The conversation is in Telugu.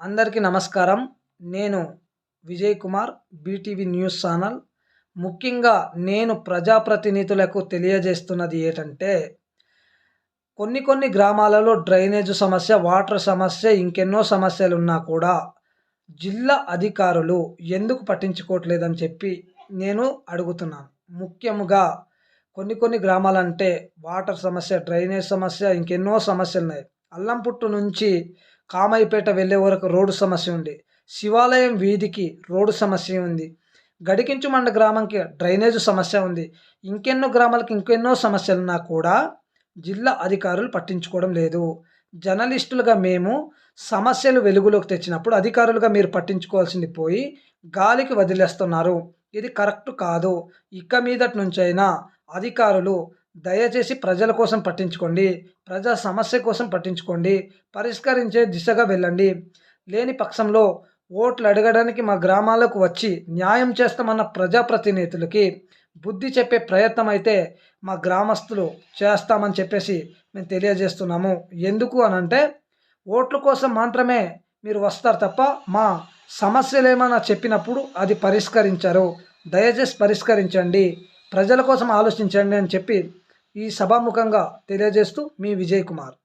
అందరికీ నమస్కారం. నేను Vijay Kumar BTV news channel. ముఖ్యంగా నేను ప్రజాప్రతినిధులకు తెలియజేస్తున్నది ఏంటంటే కొన్ని కొన్ని గ్రామాలలో డ్రైనేజ్ సమస్య వాటర్ సమస్య ఇంకెన్నో సమస్యలు ఉన్నా కూడా జిల్లా అధికారులు ఎందుకు పట్టించుకోవట్లేదని చెప్పి నేను అడుగుతున్నాను. ముఖ్యంగా కొన్ని కొన్ని గ్రామాలంటే వాటర్ సమస్య డ్రైనేజ్ సమస్య ఇంకెన్నో సమస్యలు ఉన్నాయి అల్లంపుట్టు నుంచి కామైపేట వెళ్ళే వరకు రోడ్డు సమస్య ఉంది. శివాలయం వీధికి రోడ్డు సమస్య ఉంది. గడికించుమండ గ్రామంకి డ్రైనేజ్ సమస్య ఉంది. ఇంకెన్నో గ్రామాలకు ఇంకెన్నో సమస్యలు ఉన్నా కూడా జిల్లా అధికారులు పట్టించుకోవడం లేదు. జర్నలిస్టులుగా మేము సమస్యలు వెలుగులోకి తెచ్చినప్పుడు అధికారులుగా మీరు పట్టించుకోవాల్సింది పోయి గాలికి వదిలేస్తున్నారు. ఇది కరెక్ట్ కాదు. ఇక మీదటి నుంచైనా అధికారులు దయచేసి ప్రజల కోసం పట్టించుకోండి. ప్రజా సమస్య కోసం పట్టించుకోండి. పరిష్కరించే దిశగా వెళ్ళండి. లేని పక్షంలో ఓట్లు అడగడానికి మా గ్రామాలకు వచ్చి న్యాయం చేస్తామన్న ప్రజాప్రతినిధులకి బుద్ధి చెప్పే ప్రయత్నం అయితే మా గ్రామస్తులు చేస్తామని చెప్పేసి మేము తెలియజేస్తున్నాము. ఎందుకు అని అంటే ఓట్ల కోసం మాత్రమే మీరు వస్తారు తప్ప మా సమస్యలు ఏమైనా చెప్పినప్పుడు అది పరిష్కరించరు. దయచేసి పరిష్కరించండి. ప్రజల కోసం ఆలోచించండి అని చెప్పి ఈ సభాముఖంగా తెలియజేస్తూ మీ విజయ్ కుమార్.